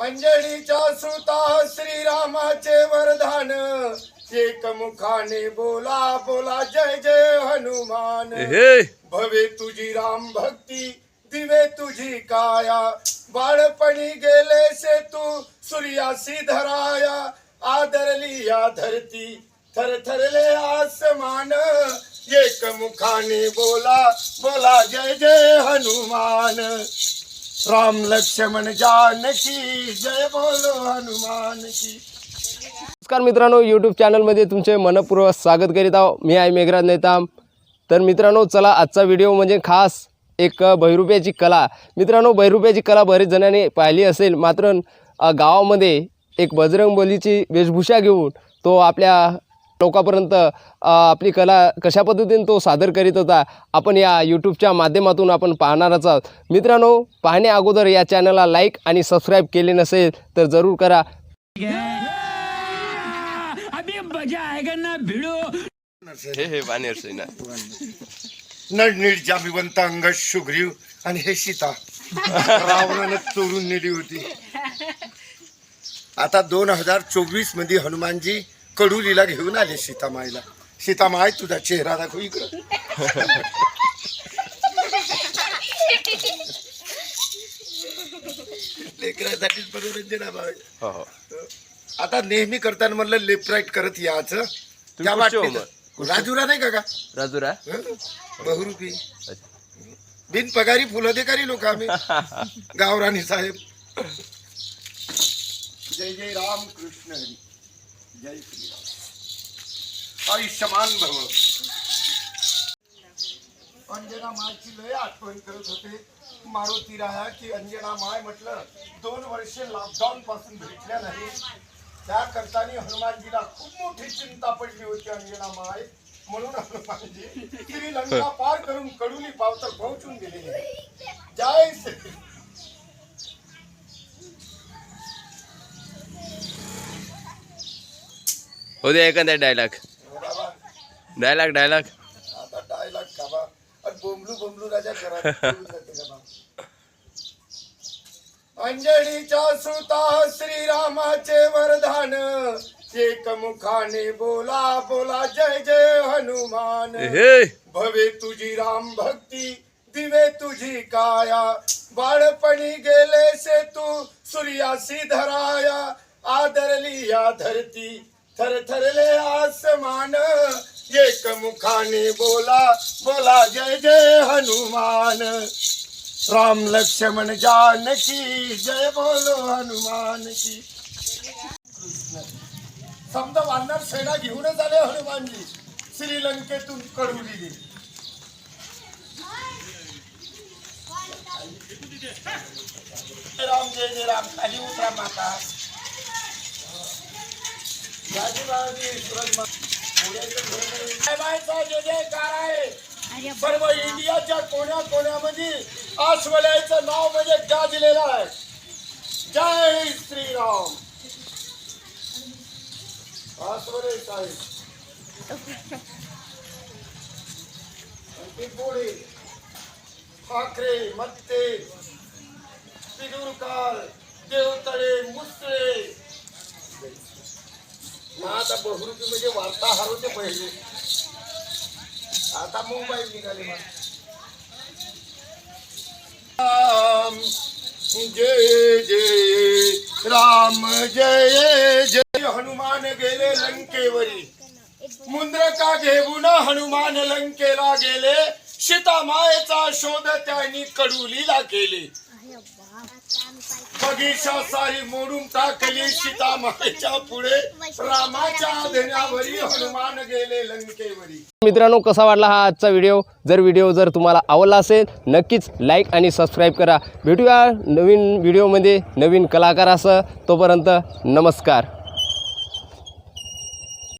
अंजनीच्या सुता श्रीरामाचे वरदान. एक मुखाने बोला बोला जय जय हनुमान. भवे तुझी राम भक्ती दिवे तुझी काया. बाळपणी गेले से तू सूर्यासी धराया. आदरली या धरती थरथरले आसमान. एक मुखाने बोला बोला जय जय हनुमान. राम लक्ष्मण जानकी जय बोलो हनुमान की। नमस्कार मित्रांनो यूट्यूब चॅनलमध्ये तुमचे मनपूर्वक स्वागत करीत आहो मी आहे मेघराज नेताम. तर मित्रांनो चला आजचा व्हिडिओ म्हणजे खास एक बहिरुप्याची कला. मित्रांनो बहिरुप्याची कला बरेच जणांनी पाहिली असेल. मात्र गावामध्ये एक बजरंग बलीची वेशभूषा घेऊन तो आपल्या लोकांपर्यंत आपली कला कशा पद्धतीने तो सादर करीत होता आपण या यूट्यूबच्या माध्यमातून आपण पाहणारच आहोत मित्रांनो पाहण्या अगोदर या चॅनलला लाईक आणि सबस्क्राईब केले नसेल तर जरूर करा. अभी मजा आएगा ना भिड़ो। हे हे पाणी ना नडनीड जामिवंत अंग शुग्रीव आणि हे सीता. रावणानं चोरून नेली होती. आता दोन हजार चोवीसमध्ये हनुमानजी कडुलीला घेऊन आले सीतामाईला. सीतामाय तुझा चेहरा दाखव इकडं. लेकरासाठीच मनोरंजन आहे. हो हो. आता नेहमी करताना म्हणलं लेफ्ट राईट करत याचं. त्या कुठचे हो. राजूला नाही का का राजूरा? हं? बहुरूपी. बिन पगारी फुलधिकारी लोक आम्ही. गावराणी साहेब. जय जय राम कृष्ण हरी. जय श्रीराम आयुष्यमान भव. अंजना मायची लय आठवण करत होते. मारुती राया की अंजना माय म्हटलं दोन वर्षे लॉकडाऊन पासून भेटल्या नाही. त्याकरताने हनुमानजीला खूप मोठी चिंता पडली होती अंजना माय. म्हणून हनुमानजी श्रीलंका पार करून कडुनी पावतर पोहोचून गेलेले. जय श्री हो दे एखादा डायलॉग डायलॉग डायलॉग आता डायलॉग का बा आणि बोंबलू बोंबलू राजा? अंजनीच्या सुता श्रीरामाचे वरदान एक मुखाने बोला बोला जय जय हनुमान. हे! भवे तुझी राम भक्ती दिवे तुझी काया. बाळपणी गेले से तू सूर्यासी धराया. आदरली या धरती थरथरले आसमान एक मुखाने बोला बोला जय जय हनुमान. राम लक्ष्मण जानकी जय बोलो हनुमान की. समजा वानर सेना घेऊनच आले हनुमानजी. श्रीलंकेतून कडुली गेली. राम जय जय राम. खाली उतरा माता. राजूबाजी, सूरज जयकार आहे सर्व इंडियाच्या कोण्या कोण्यामध्ये आश्वल्याचं नाव म्हणजे गाजलेलं आहे. जय श्रीराम. आश्वले साहेब. आणि ठाकरे मत्ते पिदुरकाल देवतळे मुसळे आता बहुरूपी म्हणजे वार्ताहर होते पहिले. आता मोबाईल निघाले जय जय राम जय जय. हनुमान गेले लंकेवरी. मुंद्र का घेऊन हनुमान लंकेला गेले? सीतामायेचा शोध त्यांनी कडुलीला केले. बगीचा सारी मोडून टाकली सीता सीतामायेच्या पुढे. रामाच्या धन्यावरी हनुमान गेले लंकेवरी. मित्रांनो कसा वाटला हा आजचा व्हिडिओ? जर व्हिडिओ जर तुम्हाला आवडला असेल नक्कीच लाईक आणि सबस्क्राईब करा. भेटूया नवीन व्हिडिओमध्ये नवीन कलाकारासह. तोपर्यंत नमस्कार.